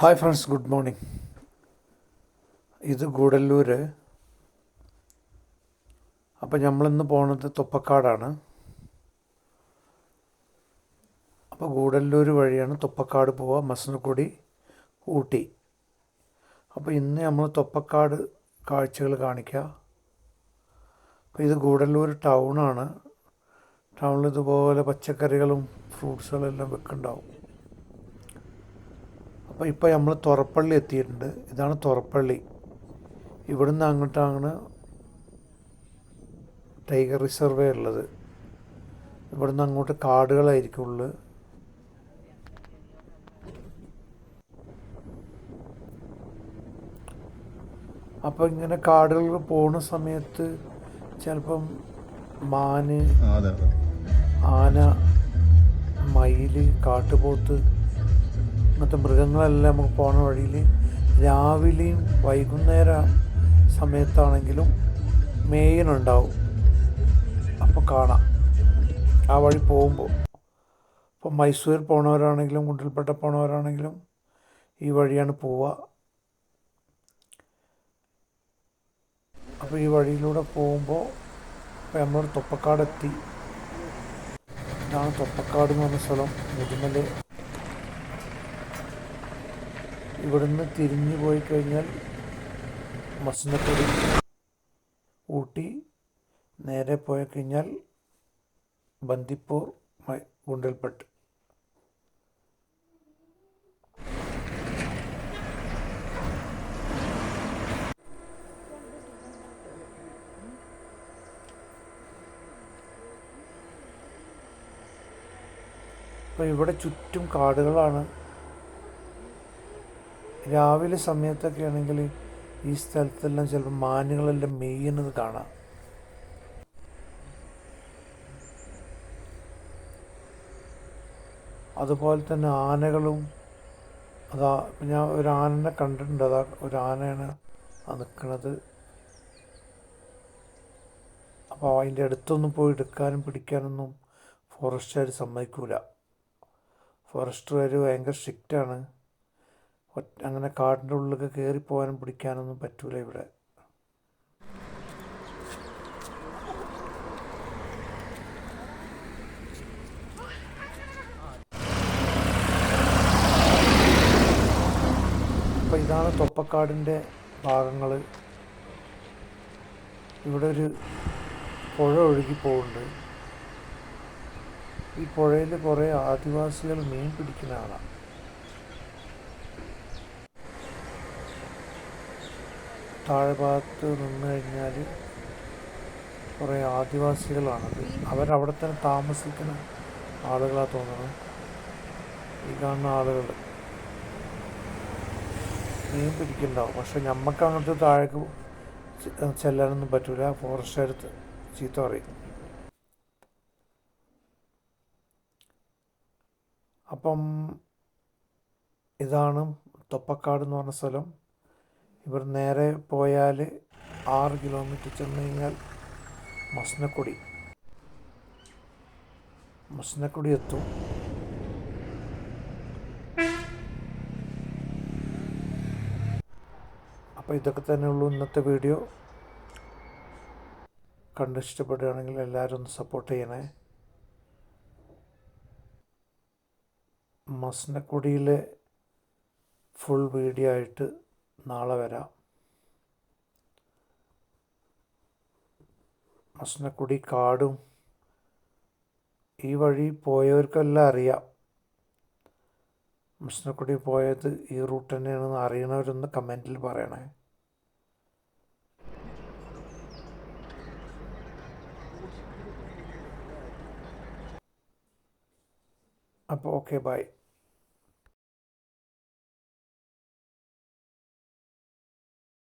Hi friends good morning ഇത് ഗൂഡല്ലൂർ അപ്പോൾ നമ്മളിന്ന് പോണത് തൊപ്പക്കാടാണ്. അപ്പോൾ ഗൂഡല്ലൂർ വഴിയാണ് തൊപ്പക്കാട് പോവുക മസനക്കുടി ഊട്ടി. അപ്പോൾ ഇന്ന് നമ്മൾ തൊപ്പക്കാട് കാഴ്ചകൾ കാണിക്കുക അപ്പോൾ ഇത് ഗൂഡല്ലൂർ ടൗണാണ്. ടൗണിൽ ഇതുപോലെ പച്ചക്കറികളും ഫ്രൂട്ട്സുകളും എല്ലാം വെക്കുന്നുണ്ടാവും. അപ്പോൾ ഇപ്പോൾ നമ്മൾ തുറപ്പള്ളി എത്തിയിട്ടുണ്ട്. ഇതാണ് തുറപ്പള്ളി. ഇവിടുന്ന് അങ്ങോട്ടാണ് ടൈഗർ റിസർവേ ഉള്ളത്. ഇവിടുന്ന് അങ്ങോട്ട് കാടുകളായിരിക്കും ഉള്ളത് അപ്പോൾ ഇങ്ങനെ കാടുകൾ പോകുന്ന സമയത്ത് ചിലപ്പം മാന് അതെ അതെ. ആന മയിൽ കാട്ടുപോത്ത് അങ്ങനത്തെ മൃഗങ്ങളെല്ലാം നമുക്ക് പോണ വഴിയിൽ രാവിലെയും വൈകുന്നേര സമയത്താണെങ്കിലും മേയനുണ്ടാവും. അപ്പോൾ കാണാം. ആ വഴി പോകുമ്പോൾ. ഇപ്പോൾ മൈസൂർ പോണവരാണെങ്കിലും ഗുണ്ടൽപേട്ട പോണവരാണെങ്കിലും ഈ വഴിയാണ് പോവുക. അപ്പോൾ ഈ വഴിയിലൂടെ പോകുമ്പോൾ ഇപ്പോൾ നമ്മൾ തൊപ്പക്കാടെത്തി. ഇതാണ് തൊപ്പക്കാട് എന്ന് പറഞ്ഞ സ്ഥലം മുതുമല. ഇവിടുന്ന് തിരിഞ്ഞു പോയി കഴിഞ്ഞാൽ മസനക്കുടി ഊട്ടി. നേരെ പോയി കഴിഞ്ഞാൽ ബന്ദിപ്പൂർ മ- അപ്പോൾ ഇവിടെ ചുറ്റും കാടുകളാണ്. രാവിലെ സമയത്തൊക്കെ ആണെങ്കിൽ ഈ സ്ഥലത്തെല്ലാം ചിലപ്പോൾ മാനുകളെല്ലാം മെയ്യുന്നത് കാണാം. അതുപോലെ തന്നെ ആനകളും അതാ ഞാൻ ഒരു ആനനെ കണ്ടിട്ടുണ്ട്. അതാ ഒരു ആനയാണ് നിൽക്കുന്നത്. അപ്പോൾ അതിന്റെ അടുത്തൊന്നും പോയി എടുക്കാനും പിടിക്കാനൊന്നും ഫോറസ്റ്റുകാർ സമ്മതിക്കൂല. ഫോറസ്റ്റുകാർ ഭയങ്കര സ്ട്രിക്റ്റാണ്. അങ്ങനെ കാടിന്റെ ഉള്ളിലൊക്കെ കയറി പോകാനും പിടിക്കാനൊന്നും പറ്റൂല ഇവിടെ. അപ്പോൾ ഇതാണ് തൊപ്പക്കാടിന്റെ ഭാഗങ്ങൾ ഇവിടെ ഒരു പുഴ ഒഴുകി പോകുന്നുണ്ട് ഈ പുഴയിൽ കുറേ ആദിവാസികൾ മീൻ പിടിക്കുന്ന കാണാം. താഴ്ഭാഗത്ത് നിന്ന് കഴിഞ്ഞാൽ കുറേ ആദിവാസികളാണത് അവരവിടെ തന്നെ താമസിക്കുന്ന ആളുകളാണ് തോന്നുന്നത് ഈ കാണുന്ന ആളുകൾ മീൻ പിടിക്കുന്നുണ്ടാവും. പക്ഷെ നമുക്ക് അങ്ങോട്ട് താഴേക്ക് ചെല്ലാനൊന്നും പറ്റില്ല ഫോറസ്റ്റ് എടുത്ത് ചീത്ത പറയും. അപ്പം ഇതാണ് തൊപ്പക്കാട് എന്ന് പറഞ്ഞ സ്ഥലം. ഇവർ നേരെ പോയാൽ ആറ് കിലോമീറ്റർ ചെന്ന് കഴിഞ്ഞാൽ മസ്നക്കുടി. മസ്നക്കുടി എത്തും. അപ്പോൾ ഇതൊക്കെ തന്നെ ഉള്ളൂ ഇന്നത്തെ വീഡിയോ. കണ്ടിഷ്ടപ്പെടുകയാണെങ്കിൽ എല്ലാവരും ഒന്ന് സപ്പോർട്ട് ചെയ്യണേ. മസ്നക്കുടിയിലെ ഫുൾ വീഡിയോ ആയിട്ട് നാളെ വരാം. മസ്നക്കുടി കാടും ഈ വഴി പോയവർക്കെല്ലാം അറിയാം. മസ്നക്കുടി പോയത് ഈ റൂട്ട് തന്നെയാണെന്ന് അറിയണവരൊന്ന് കമന്റിൽ പറയണേ. അപ്പോൾ ഓക്കെ ബൈ